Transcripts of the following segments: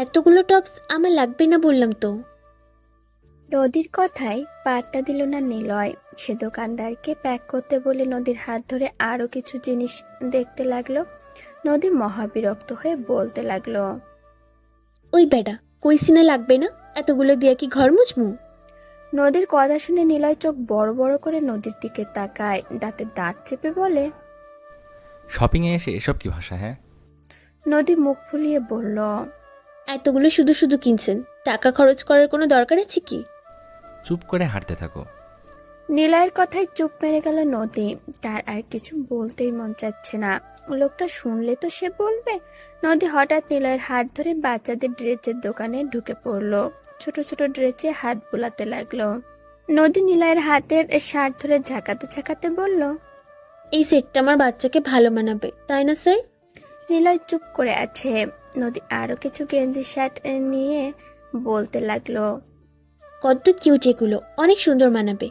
এতগুলো টপস আমার লাগবে না বললাম তো। নদীর কথায় পাত্তা দিল না নিলয়। সে দোকানদারকে প্যাক করতে বলে নদীর হাত ধরে আরও কিছু জিনিস দেখতে লাগল। নদী মহাবিরক্ত হয়ে বলতে লাগল ওই বেডা কইছি না লাগবে না? এতগুলো দিয়ে কি ঘর মুছমু নদীর কথা শুনে নিলয় চোখ বড় বড় করে নদীর দিকে তাকায় দাঁতে দাঁত চেপে বলে শপিংয়ে এসে এসব কি ভাষা হ্যাঁ? নদী মুখ ফুলিয়ে বলল এতগুলো শুধু শুধু কিনছেন। টাকা খরচ করার কোনো দরকার আছে কি? চুপ করে হাঁটতে থাকো। নীলায়ের কথায় চুপ মেরে গেল নদী। তার আর কিছু বলতেই মন চাচ্ছে না। লোকটা শুনলে তো সে বলবে। নদী হঠাৎ নিলয়ের হাত ধরে বাচ্চাদের ড্রেসের দোকানে ঢুকে পড়ল। ছোট ছোট ড্রেসে হাত বোলাতে লাগল। নদী নিলয়ের হাতের শার্ট ধরে ঝাঁকাতে ঝাঁকাতে বলল এই সেটটা আমার বাচ্চাকে ভালো মানাবে তাই না স্যার? নিলয় চুপ করে আছে। নদী আরও কিছু গেঞ্জি শার্ট নিয়ে বলতে লাগল কত কিউট এগুলো অনেক সুন্দর মানাবে।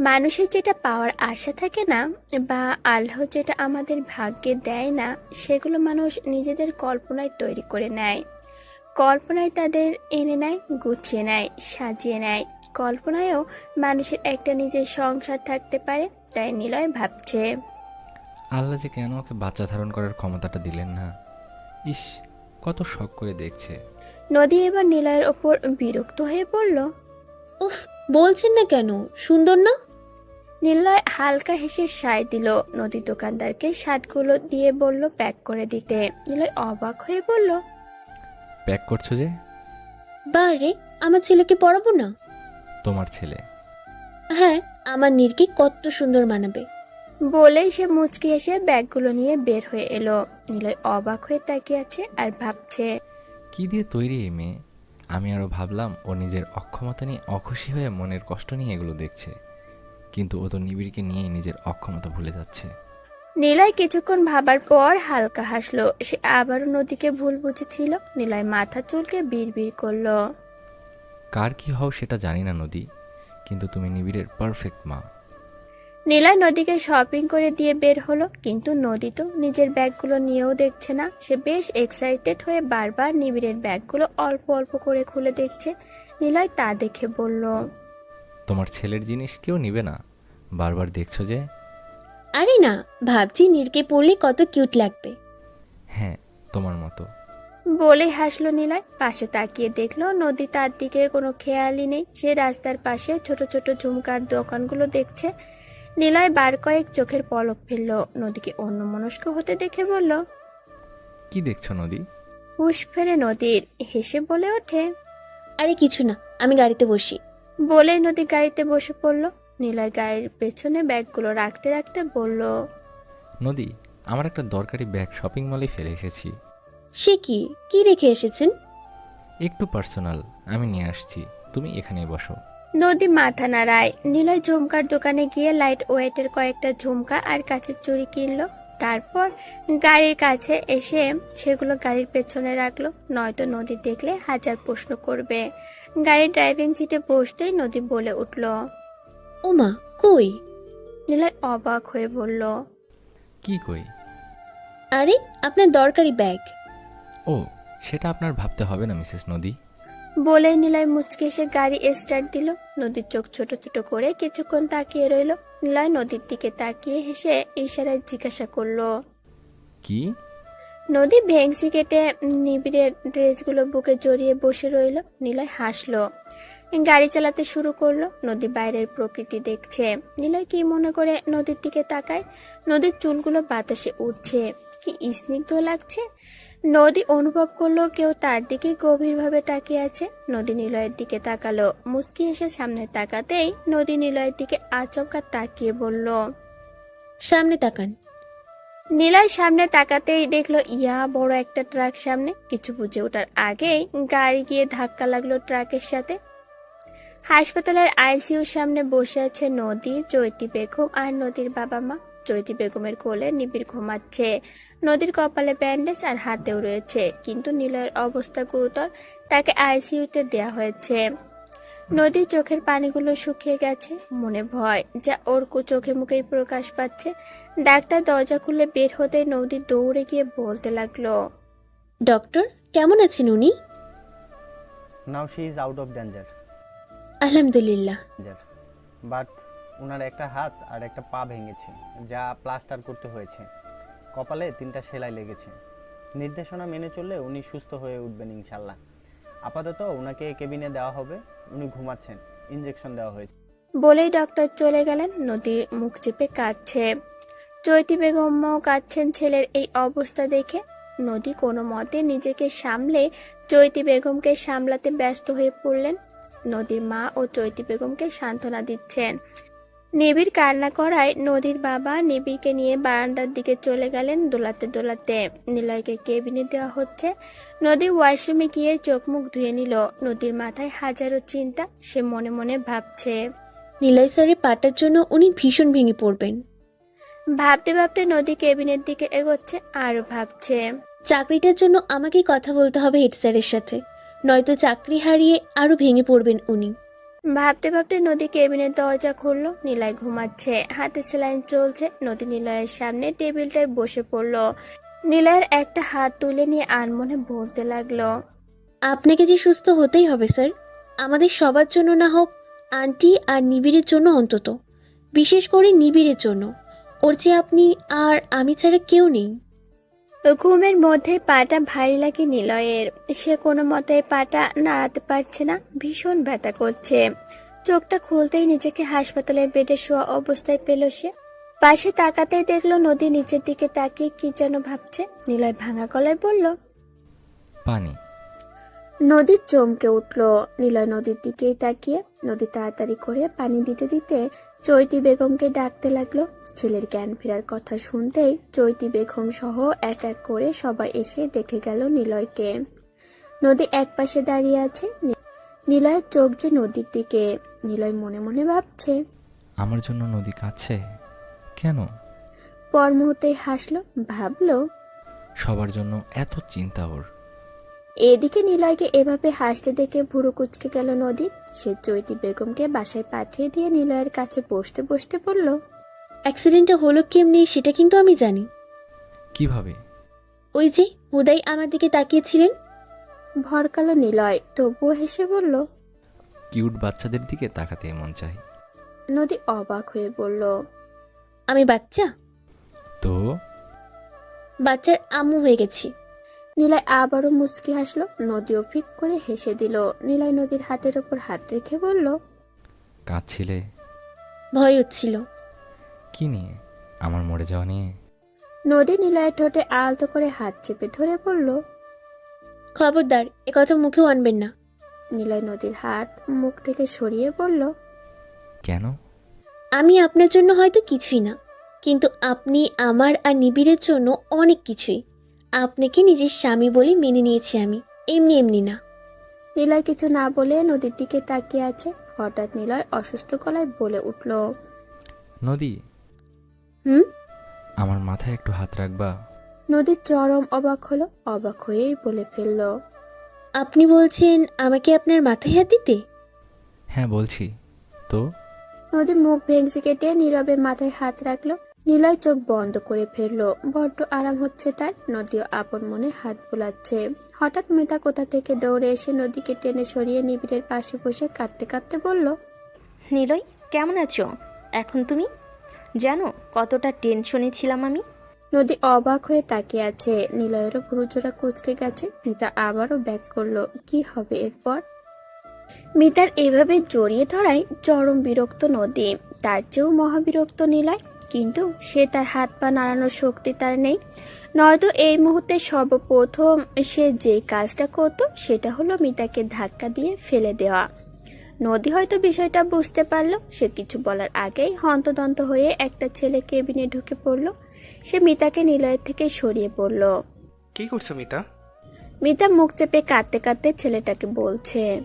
মানুষের যেটা পাওয়ার আশা থাকে না বা আল্লাহ যেটা আমাদের ভাগ্যে দেয় না সেগুলো মানুষ নিজেদের কল্পনায় তৈরি করে নেয়। কল্পনায় তাদের এনে নেয় গুছিয়ে নেয় সাজিয়ে নেয়। কল্পনায়ও মানুষের একটা নিজের সংসার থাকতে পারে তাই নিলয় ভাবছে। আল্লাহ যে কেন ওকে বাচ্চা ধারণ করার ক্ষমতাটা দিলেন না? ইস কত শখ করে দেখছে। নদী এবার নিলয়ের ওপর বিরক্ত হয়ে পড়ল উফ বলছেন না কেন? সুন্দর না? নিলয় হালকা হেসে সায় দিল। নদী দোকানদারকে শার্টগুলো দিয়ে বলল প্যাক করে দিতে। নিলয় অবাক হয়ে বলল প্যাক করছ যে? বারে আমার ছেলেকে পড়াবো না? তোমার ছেলে। হ্যাঁ আমার নীরকে কত সুন্দর মানাবে। বলেই সে মুচকি এসে ব্যাগগুলো নিয়ে বের হয়ে এলো। নিলয় অবাক হয়ে তাকিয়ে আছে আর ভাবছে কি দিয়ে তৈরি এই মেয়ে? আমি আরও ভাবলাম ও নিজের অক্ষমতা নিয়ে অখুশি হয়ে মনের কষ্ট নিয়ে এগুলো দেখছে। কিন্তু ও তো নিবিড়কে নিয়েই নিজের অক্ষমতা ভুলে যাচ্ছে। নিলয় কিছুক্ষণ ভাবার পর হালকা হাসলো। সে আবারও নদীকে ভুল বুঝেছিল। নিলয় মাথা চুলকে বিড়বিড় করল। কার কি হও সেটা জানি না নদী কিন্তু তুমি নিবিড়ের পারফেক্ট মা। নিলয় নদীকে শপিং করে দিয়ে বের হলো কিন্তু নদী তো নিজের ব্যাগগুলো নিয়েও দেখছে না। সে বেশ এক্সাইটেড হয়ে বারবার নিবিড়ের ব্যাগগুলো অল্প অল্প করে খুলে দেখছে। নিলয় তা দেখে বলল তোমার ছেলের জিনিস কেউ নিবে না? বারবার দেখছ যে? আরে না ভাবছি নীরকে পড়লে কত কিউট লাগবে। হ্যাঁ তোমার মতো। বলে হাসলো নিলয় পাশে তাকিয়ে দেখল নদী তার দিকে কোনো খেয়ালই নেই। সে রাস্তার পাশে ছোট ছোট ঝুমকার দোকানগুলো দেখছে। নিলয় বার কয়েক চোখের পলক ফেলল। নদীকে অন্যমনস্ক হতে দেখে বলল কি দেখছ নদী? হুশ ফেরে নদীর হেসে বলে ওঠে আরে কিছু না আমি গাড়িতে বসি। বলে নদী গাড়িতে বসে পড়ল। নিলয় গাড়ির পেছনে ব্যাগগুলো রাখতে রাখতে বলল নদী আমার একটা দরকারি ব্যাগ শপিং মলে ফেলে এসেছি। সে কি? কি রেখে এসেছেন। একটু পার্সোনাল আমি নিয়ে আসছি। তুমি এখানে বসো। নদী মাথা নাড়ায় নিলয় ঝুমকার দোকানে গিয়ে লাইট ওয়েটের কয়েকটা ঝুমকা আর কাচের চুড়ি কিনলো। তারপর গাড়ির কাছে এসে সেগুলো গাড়ির পেছনে রাখল। নয়তো নদী দেখলে হাজার প্রশ্ন করবে। গাড়ির ড্রাইভিং সিটে বসতেই নদী বলে উঠল ওমা কই? নিলয় অবাক হয়ে বলল কি কই? আরে আপনার দরকারি ব্যাগ। ও সেটা আপনার ভাবতে হবে না মিসেস নদী। বলে নিলয় মুচকে এসে গাড়ি স্টার্ট দিল। নদীর চোখ ছোট ছোট করে কিছুক্ষণ তাকিয়ে রইল। নিলয় নদীর দিকে তাকিয়ে হেসে ইশারায় জিজ্ঞাসা করল কি? নদী ভেংসি কেটে নিবিড়ের ড্রেসগুলো বুকে জড়িয়ে বসে রইল। নিলয় হাসলো। গাড়ি চালাতে শুরু করল। নদী বাইরের প্রকৃতি দেখছে। নিলয় কি মনে করে নদীর দিকে তাকায়? নদীর চুলগুলো বাতাসে উঠছে কি স্নিগ্ধ লাগছে? নদী অনুভব করল কেউ তার দিকে গভীরভাবে তাকিয়ে আছে। নদী নিলয়ের দিকে তাকালো। মুচকি এসে সামনে তাকাতেই নদী নিলয়ের দিকে আচমকা তাকিয়ে বলল সামনে তাকান। নিলয় সামনে তাকাতেই দেখল ইয়া বড় একটা ট্রাক সামনে। কিছু বুঝে ওঠার আগেই গাড়ি গিয়ে ধাক্কা লাগল ট্রাকের সাথে। হাসপাতালের আইসিইউর সামনে বসে আছে নদী চৈতি বেগম আর নদীর বাবা মা। চৈতি বেগমের কোলে নিবিড় ঘুমাচ্ছে। নদীর কপালে ব্যান্ডেজ আর হাতেও রয়েছে কিন্তু নিলয়ের অবস্থা গুরুতর তাকে আইসিইউতে দেয়া হয়েছে। নদীর চোখের পানিগুলো শুকিয়ে গেছে মনে ভয় যা ওর কু- চোখে মুখেই প্রকাশ পাচ্ছে। ডাক্তার দরজা খুলে বের হতে নদী দৌড়ে গিয়ে বলতে লাগল ডক্টর কেমন আছেন উনি? Now she is out of danger আলহামদুলিল্লাহ। বাট ওনার একটা হাত আর একটা পা ভেঙেছে, যা প্লাস্টার করতে হয়েছে। কপালে তিনটা সেলাই লেগেছে। নির্দেশনা মেনে চললে উনি সুস্থ হয়ে উঠবেন ইনশাল্লাহ আপাতত ওনাকে কেবিনে দেওয়া হবে। উনি ঘুমাচ্ছেন। ইঞ্জেকশন দেওয়া হয়েছে। বলেই ডক্টর চলে গেলেন। নদীর মুখ চেপে কাঁদছে। চৈতি বেগমও কাঁদছেন ছেলের এই অবস্থা দেখে। নদী কোনো মতে নিজেকে সামলে চৈতি বেগমকে সামলাতে ব্যস্ত হয়ে পড়লেন। নদীর মা ও চৈতি বেগমকে সান্ত্বনা দিচ্ছেন। নিবিড় কান্না করায় নদীর বাবা নিবিড়কে নিয়ে বারান্দার দিকে চলে গেলেন দোলাতে দোলাতে। নিলয়কে কেবিনে দেওয়া হচ্ছে। নদী ওয়াশরুমে গিয়ে চোখ মুখ ধুয়ে নিল। নদীর মাথায় হাজারো চিন্তা সে মনে মনে ভাবছে। নিলয় স্যারের পাটার জন্য উনি ভীষণ ভেঙে পড়বেন। ভাবতে ভাবতে নদী কেবিনের দিকে এগোচ্ছে আরও ভাবছে। চাকরিটার জন্য আমাকেই কথা বলতে হবে হেড স্যারের সাথে। নয়তো চাকরি হারিয়ে আরও ভেঙে পড়বেন উনি। ভাবতে ভাবতে নদী কেবিনের দরজা খুললো, নিলয় ঘুমাচ্ছে। হাতে সেলাইন চলছে, নদী নিলয়ের সামনে টেবিলটায় বসে পড়ল। নিলয়ের একটা হাত তুলে নিয়ে আনমনে বলতে লাগল, আপনাকে যে সুস্থ হতেই হবে, স্যার। আমাদের সবার জন্য না হোক, আন্টি আর নিবিড়ের জন্য অন্তত। বিশেষ করে নিবিড়ের জন্য। ওর যে আপনি আর আমি ছাড়া কেউ নেই। ঘুমের মধ্যে পাটা ভারী লাগে নিলয়ের। সে কোনো মতে পাটা নাড়াতে পারছে না ভীষণ ব্যথা করছে। চোখটা খুলতেই নিজেকে হাসপাতালের বেডে শোয়া অবস্থায় পেল সে। পাশে তাকাতেই দেখল নদী নিচের দিকে তাকিয়ে কি যেন ভাবছে। নিলয় ভাঙা গলায় বলল পানি। নদীর চমকে উঠল। নিলয় নদীর দিকেই তাকিয়ে নদী তাড়াতাড়ি করে পানি দিতে দিতে চৈতি বেগমকে ডাকতে লাগল। ছেলের জ্ঞান ফেরার কথা শুনতেই চৈতি বেগম সহ এক এক করে সবাই এসে দেখে গেল নিলয়কে। নদী এক পাশে দাঁড়িয়ে আছে। নিলয়ের চোখ যে নদীর দিকে। নিলয় মনে মনে ভাবছে। আমার জন্য নদী কাছে? কেন? পর মুহূর্তে হাসলো ভাবলো সবার জন্য এত চিন্তা ওর। এদিকে নিলয়কে এভাবে হাসতে দেখে ভুরু কুচকে গেল নদী। সে চৈতি বেগমকে বাসায় পাঠিয়ে দিয়ে নিলয়ের কাছে বসতে বসতে বলল অ্যাক্সিডেন্টটা হলো কেমনি সেটা কিন্তু আমি জানি। কীভাবে? ওই যে হুদাই আমার দিকে তাকিয়েছিলেন। ভরকালো নিলয় তবুও হেসে বলল কিউট বাচ্চাদের দিকে তাকাতে মন চাই। নদী অবাক হয়ে বলল আমি বাচ্চা? তো? বাচ্চার আম্মু হয়ে গেছি। নিলয় আবারও মুচকি হাসলো নদীও ফিক করে হেসে দিল। নিলয় নদীর হাতের ওপর হাত রেখে বলল কাঁদছিলে? ভয় হচ্ছিল। কি নিয়ে? আমার মরে যাওয়া নিয়ে? নদী নিলয়ের ঠোঁটে আলতো করে হাত চেপে ধরে বলল খবরদার এ কথা মুখেও আনবেন না। নিলয় নদীর হাত মুখ থেকে সরিয়ে বলল কেন? আমি আপনার জন্য হয়তো কিছুই না কিন্তু আপনি আমার আর নিবিড়ের জন্য অনেক কিছুই। আপনাকে নিজের স্বামী বলে মেনে নিয়েছি আমি এমনি এমনি না। নিলয় কিছু না বলে নদীর দিকে তাকিয়ে আছে। হঠাৎ নিলয় অসুস্থ গলায় বলে উঠল নদী হুম? আমার মাথায় একটু হাত রাখবা। নদীর চরম অবাক হলো অবাক হয়েই বলে ফেলল। আপনি বলছেন আমাকে আপনার মাথায় হাত দিতে? হ্যাঁ বলছি। তো? নদী মুখ ভেঙচি কেটে নীরবে মাথায় হাত রাখল নীলয় চোখ বন্ধ করে ফেলল। বড্ড আরাম হচ্ছে তার নদীও আপন মনে হাত বোলাচ্ছে। হঠাৎ মেধা কোথা থেকে দৌড়ে এসে নদীকে টেনে সরিয়ে নিবিড়ের পাশে বসে কাঁদতে কাঁদতে বলল নিলয় কেমন আছো? এখন তুমি? জানো কতটা টেনশনে ছিলাম আমি? নদী অবাক হয়ে তাকিয়ে আছে। নিলয়েরও ভুরুজোড়া কুচকে গেছে। মিতা আবারও ব্যাক করল। কি হবে এরপর? মিতার এভাবে জড়িয়ে ধরায় চরম বিরক্ত নদী। তার চেয়েও মহাবিরক্ত নিলয়। কিন্তু সে তার হাত পা নাড়ানোর শক্তি তার নেই। নয়তো এই মুহূর্তে সর্বপ্রথম সে যে কাজটা করতো, সেটা হলো মিতাকে ধাক্কা দিয়ে ফেলে দেওয়া। নদী হয়তো বিষয়টা বুঝতে পারল। সে কিছু বলার আগেই হন্তদন্ত হয়ে একটা ছেলে কেবিনে ঢুকে পড়ল। সে মিতাকে নিলয়ের থেকে সরিয়ে পড়ল। কি করছ মিতা? মিতা মুখ চেপে কাঁদতে কাঁদতে ছেলেটাকে বলছে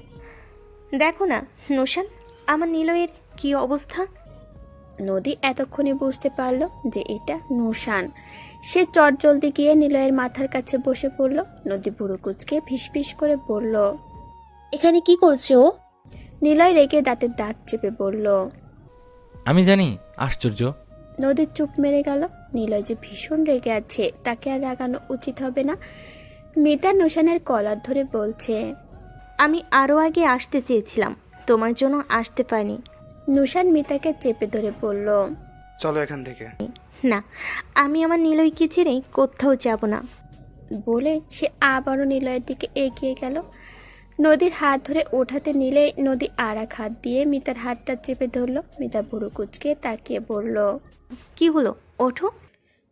দেখো না নোশান আমার নিলয়ের কি অবস্থা? নদী এতক্ষণে বুঝতে পারল যে এটা নুশান। সে চট জলদি গিয়ে নিলয়ের মাথার কাছে বসে পড়ল। নদী বুড়ো কুচকে ফিসফিস করে বলল এখানে কি করছে ও? নিলয় রেগে দাঁতের দাঁত চেপে বলল আমি জানি আশ্চর্য। নদীর চুপ মেরে গেল। নিলয় যে ভীষণ রেগে আছে তাকে আর রাগানো উচিত হবে না। মিতা নোশানের কলার ধরে বলছে আমি আরও আগে আসতে চেয়েছিলাম তোমার জন্য আসতে পারিনি। নুশান মিতাকে চেপে ধরে বলল চলো এখান থেকে। না আমি আমার নিলয়কে ছেড়ে কোথাও যাব না। বলে সে আবারও নিলয়ের দিকে এগিয়ে গেল। নদীর হাত ধরে ওঠাতে নিলে নদী আর এক হাত দিয়ে মিতার হাতটা চেপে ধরলো। মিতা বুড়ো কুচকে তাকিয়ে বলল কি হলো? ওঠো।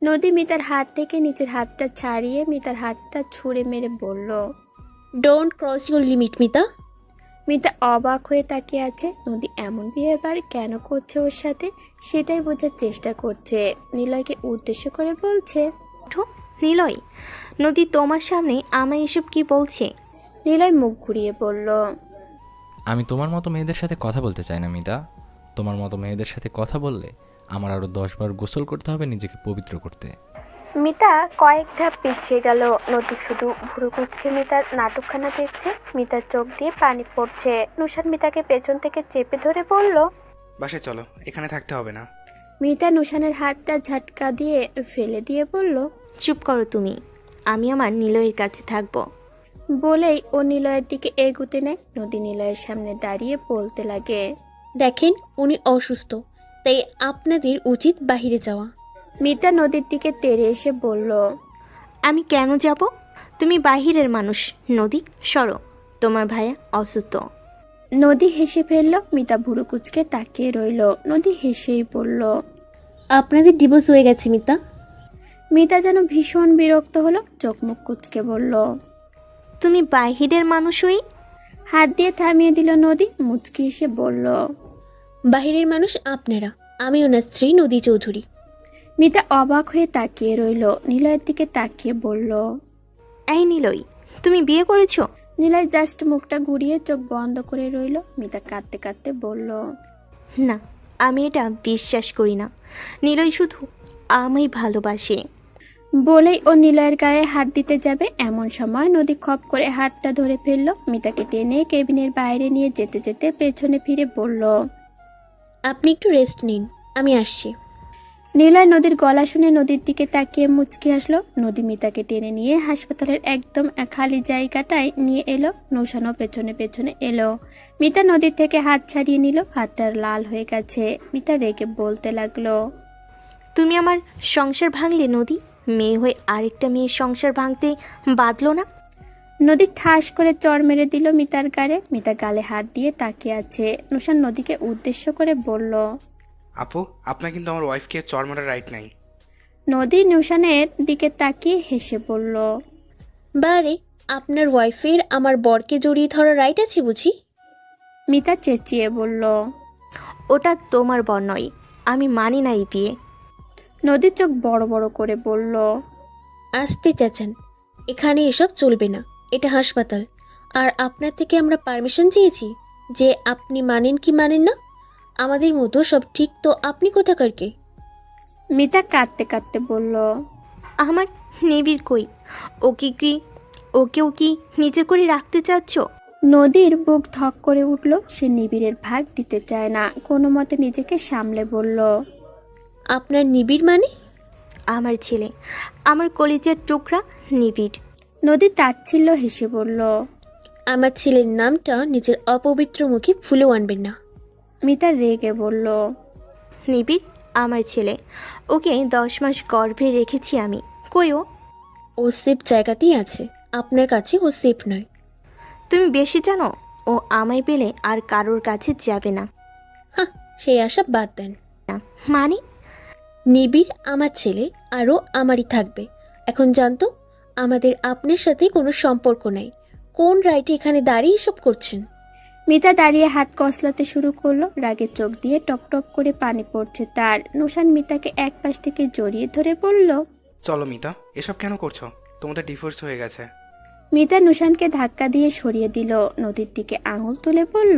নদী মিতার হাত থেকে নিচের হাতটা ছাড়িয়ে মিতার হাতটা ছুঁড়ে মেরে বলল don't cross your limit Mita. Mita অবাক হয়ে তাকিয়ে আছে। নদী এমন বিহেভিয়ার কেন করছে ওর সাথে? সেটাই বোঝার চেষ্টা করছে। নিলয়কে উদ্দেশ্য করে বলছে ওঠো। নিলয় নদী তোমার সামনে আমায় এসব কি বলছে? নিলয় মুখ ঘুরিয়ে বলল আমি তোমার মতো মেয়েদের সাথে কথা বলতে চাই না মিতা। তোমার মতো মেয়েদের সাথে কথা বললে আমার আরও দশবার গোসল করতে হবে নিজেকে পবিত্র করতে। মিতা কয়েক ধাপ পিছিয়ে গেল। নদী শুধু ভুরু কুচকে মিতার নাটকখানা দেখছে। মিতার চোখ দিয়ে পানি পড়ছে। নুসান মিতাকে পেছন থেকে চেপে ধরে বলল বাসে চলো এখানে থাকতে হবে না। মিতা নুসানের হাতটা ঝাটকা দিয়ে ফেলে দিয়ে বলল চুপ করো তুমি। আমি আমার নিলয়ের কাছে থাকব। বলেই ও নিলয়ের দিকে এগুতে নেয়। নদী নিলয়ের সামনে দাঁড়িয়ে বলতে লাগে দেখেন উনি অসুস্থ তাই আপনাদের উচিত বাহিরে যাওয়া। মিতা নদীর দিকে তেড়ে এসে বলল আমি কেন যাব? তুমি বাহিরের মানুষ। নদী সরো। তোমার ভাইয়া অসুস্থ। নদী হেসে ফেলল মিতা ভুরু কুচকে তাকিয়ে রইল। নদী হেসেই বলল আপনাদের ডিভোর্স হয়ে গেছে মিতা। মিতা যেন ভীষণ বিরক্ত হলো চোখ মুখ কুচকে বলল তুমি বাহিরের মানুষই? হাত দিয়ে থামিয়ে দিল নদী মুচকি এসে বলল বাহিরের মানুষ আপনারা আমি ওনার স্ত্রী নদী চৌধুরী। মিতা অবাক হয়ে তাকিয়ে রইল নিলয়ের দিকে তাকিয়ে বলল এই নিলয় তুমি বিয়ে করেছ? নিলয় জাস্ট মুখটা ঘুরিয়ে চোখ বন্ধ করে রইল মিতা কাঁদতে কাঁদতে বলল না আমি এটা বিশ্বাস করি না। নিলয় শুধু আমায় ভালোবাসে। বলেই ও নিলয়ের গায়ে হাত দিতে যাবে। এমন সময় নদী খপ করে হাতটা ধরে ফেলল। মিতাকে টেনে কেবিনের বাইরে নিয়ে যেতে যেতে পেছনে ফিরে বলল আপনি একটু রেস্ট নিন আমি আসছি। নীলয় নদীর গলা শুনে নদীর দিকে তাকিয়ে মুচকি আসলো। নদী মিতাকে টেনে নিয়ে হাসপাতালের একদম খালি জায়গাটায় নিয়ে এলো। নৌসানো পেছনে পেছনে এলো। মিতা নদীর থেকে হাত ছাড়িয়ে নিল। হাতটা লাল হয়ে গেছে। মিতা রেগে বলতে লাগল তুমি আমার সংসার ভাঙলে নদী? মেয়ে হয়ে আরেকটা মেয়ের সংসার ভাঙতে বাদলো না? নদী ঠাস করে চর মেরে দিল মিতার গালে। মিতা গালে হাত দিয়ে তাকিয়ে আছে। নুসান নদীকে উদ্দেশ্য করে বলল আপু আপনার কিন্তু আমার ওয়াইফকে চর মারার রাইট নাই। নদী নুসানের দিকে তাকিয়ে হেসে বলল বারে আপনার ওয়াইফের আমার বরকে জড়িয়ে ধরার রাইট আছে বুঝি? মিতা চেঁচিয়ে বলল ওটা তোমার বর নয় আমি মানি না এই বিয়ে। নদীর চোখ বড় বড় করে বলল আসতে চাচান এখানে এসব চলবে না। এটা হাসপাতাল। আর আপনার থেকে আমরা পারমিশন চেয়েছি যে আপনি মানেন কি মানেন না? আমাদের মতো সব ঠিক তো আপনি কোথাকার কে? মিতা কাঁদতে কাঁদতে বলল আমার নিবিড় কই? ওকে কি ওকেও কি নিজে করে রাখতে চাচ্ছ? নদীর বুক ধক করে উঠল সে নিবিড়ের ভাগ দিতে চায় না। কোনো মতে নিজেকে সামলে বলল আপনার নিবিড় মানে? আমার ছেলে। আমার কলিজের টুকরা নিবিড়। নদী তাচ্ছিল্য হেসে বলল আমার ছেলের নামটা নিজের অপবিত্র মুখে ভুলেও আনবেন না। মিতা রেগে বলল নিবিড় আমার ছেলে। ওকে দশ মাস গর্ভে রেখেছি আমি। কই ও? ও সেফ জায়গাতেই আছে। আপনার কাছে ও সেফ নয়। তুমি বেশি জানো ও আমায় পেলে আর কারোর কাছে যাবে না। হ্যাঁ সেই আশা বাদ দেন। না মানে? নিবিড় আমার ছেলে আরও আমারই থাকবে। এখন জানতো আমাদের আপনার সাথে কোনো সম্পর্ক নেই। কোন রাইটে এখানে দাঁড়িয়ে এসব করছেন? মিতা দাঁড়িয়ে হাত কসলাতে শুরু করল রাগে চোখ দিয়ে টপ টপ করে পানি পড়ছে তার। নুসান মিতাকে এক পাশ থেকে জড়িয়ে ধরে বলল চলো মিতা এসব কেন করছ? তোমাদের ডিভোর্স হয়ে গেছে। মিতা নুসানকে ধাক্কা দিয়ে সরিয়ে দিল নদীর দিকে আঙুল তুলে বলল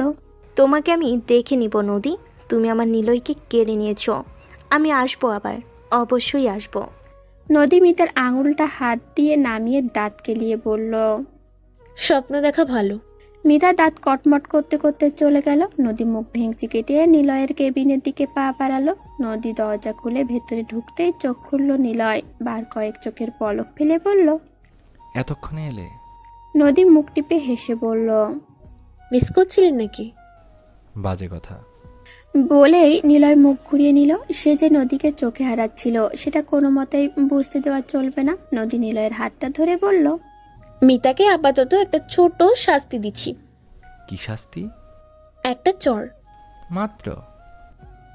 তোমাকে আমি দেখে নিব নদী। তুমি আমার নিলয়কে কেড়ে নিয়েছো। আমি আসব আবার। অবশ্যই আসব। নদী মিতার আঙুলটা হাত দিয়ে নামিয়ে দাঁত কেলিয়ে বলল স্বপ্ন দেখা ভালো। মিতা দাঁত কটমট করতে করতে চলে গেল। নদী মুখ ভেঙচি কেটে নিলয়ের কেবিনের দিকে পা বাড়ালো। নদী দরজা খুলে ভেতরে ঢুকতেই চোখ খুলল নিলয়। বার কয়েক চোখের পলক ফেলে বলল এতক্ষণে এলে? নদী মুখ টিপে হেসে বলল মিস করছিলেন নাকি? বাজে কথা। বলেই নিলয় মুখ ঘুরিয়ে নিল। সে যে নদীকে চোখে হারাচ্ছিল সেটা কোনো মতেই বুঝতে দেওয়া চলবে না। নদী নিলয়ের হাতটা ধরে বলল মিতাকে আপাতত একটা ছোট শাস্তি দিচ্ছি। কি শাস্তি? একটা চর। মাত্র?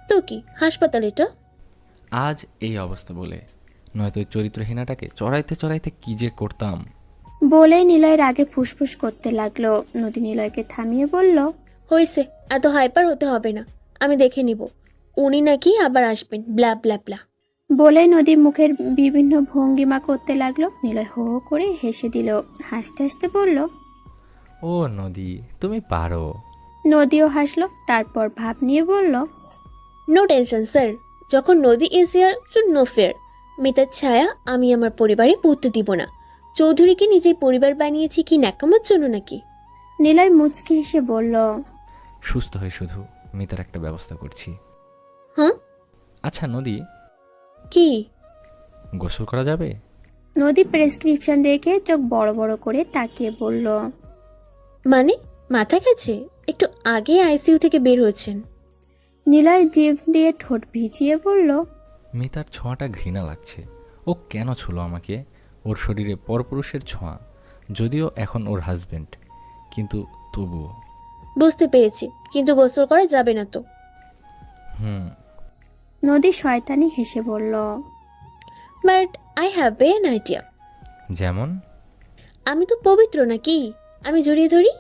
তো কি হাসপাতাল এটা আজ এই অবস্থা বলে। নয়তো ওই চরিত্রহীনাটাকে চড়াইতে চড়াইতে কি যে করতাম। বলেই নিলয়ের আগে ফুসফুস করতে লাগল। নদী নিলয়কে থামিয়ে বলল হয়েছে এত হাইপার হতে হবে না। আমি দেখে নিব। উনি নাকি আবার আসবেন। Blah blah blah. বলে নদী মুখের বিভিন্ন ভঙ্গিমা করতে লাগল। নিলয় হো হো করে হেসে দিল। হাসতে হাসতে বলল ও নদী তুমি পারো। নদীও হাসলো তারপর ভাব নিয়ে বলল নো টেনশন স্যার যখন Nadi is here so no fair মিতার ছায়া আমি আমার পরিবারে পড়তে দিব না। চৌধুরীকে নিজের পরিবার বানিয়েছি কি ন্যাকামার জন্য নাকি? নিলয় মুচকি হেসে বলল সুস্থ হয়ে শুধু। মিতার একটা ব্যবস্থা করছি। হ্যাঁ? আচ্ছা নদী। কি? গোসল করা যাবে? নদী প্রেসক্রিপশন রেখে চোখ বড় বড় করে তাকিয়ে বলল মানে মাথা গেছে? একটু আগে আইসিইউ থেকে বের হয়েছেন। নিলয় জিভ দিয়ে ঠোঁট ভিজিয়ে বলল মিতার ছোঁয়াটা ঘৃণা লাগছে। ও কেন ছুলো আমাকে? ওর শরীরে পরপুরুষের ছোঁয়া। যদিও এখন ওর হাজবেন্ড কিন্তু তবুও। বুঝতে পেরেছি কিন্তু গোসল করা যাবে না তো। হুম। নদী শয়তানি হেসে বলল but I have an idea যেমন? আমি তো পবিত্র নাকি? আমি জড়িয়ে ধরি?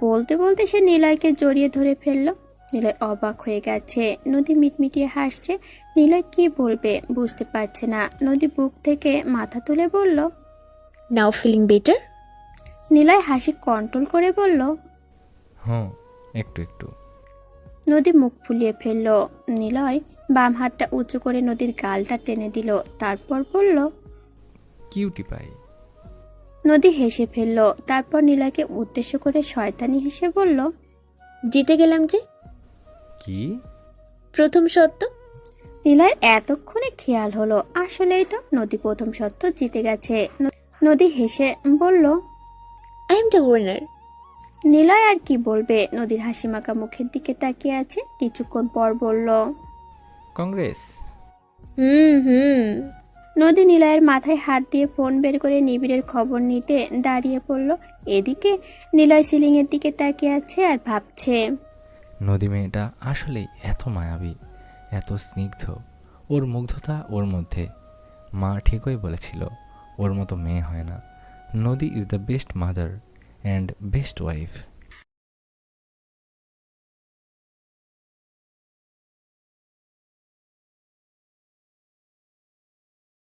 বলতে বলতে সে নিলয়কে জড়িয়ে ধরে ফেলল। নিলয় অবাক হয়ে গেছে। নদী মিটমিটিয়ে হাসছে। নিলয় কি বলবে বুঝতে পারছে না। নদী বুক থেকে মাথা তুলে বলল নাও ফিলিং বেটার নিলয় হাসি কন্ট্রোল করে বলল হুম একটু একটু। নদী মুখ ফুলিয়ে ফেলল। নিলয় বাম হাতটা উঁচু করে নদীর গালটা টেনে দিল। তারপর বলল কিউটি পাই নদী হেসে ফেলল। তারপর নিলয়কে উদ্দেশ্য করে শয়তানি হেসে বলল জিতে গেলাম যে। কি? প্রথম সত্য? নিলয়ের এতক্ষণে খেয়াল হলো। আসলেই তো নদী প্রথম সত্য জিতে গেছে। নদী হেসে বলল I am the winner Niloy আর কি বলবে? নদীর হাসি মাখা মুখের দিকে তাকিয়ে আছে। কিছুক্ষণ পর বলল কংগ্রেস। হুম হুম। নদী নিলয়ের মাথায় হাত দিয়ে ফোন বের করে নিবিড়ের খবর নিতে দাঁড়িয়ে পড়ল। এদিকে নিলয় সিলিংয়ের দিকে তাকিয়ে আছে আর ভাবছে নদী মেয়েটা আসলেই এত মায়াবী এত স্নিগ্ধ। ওর মুগ্ধতা ওর মধ্যে। মা ঠিকই বলেছিল ওর মতো মেয়ে হয় না। Nadi is the best mother and best wife.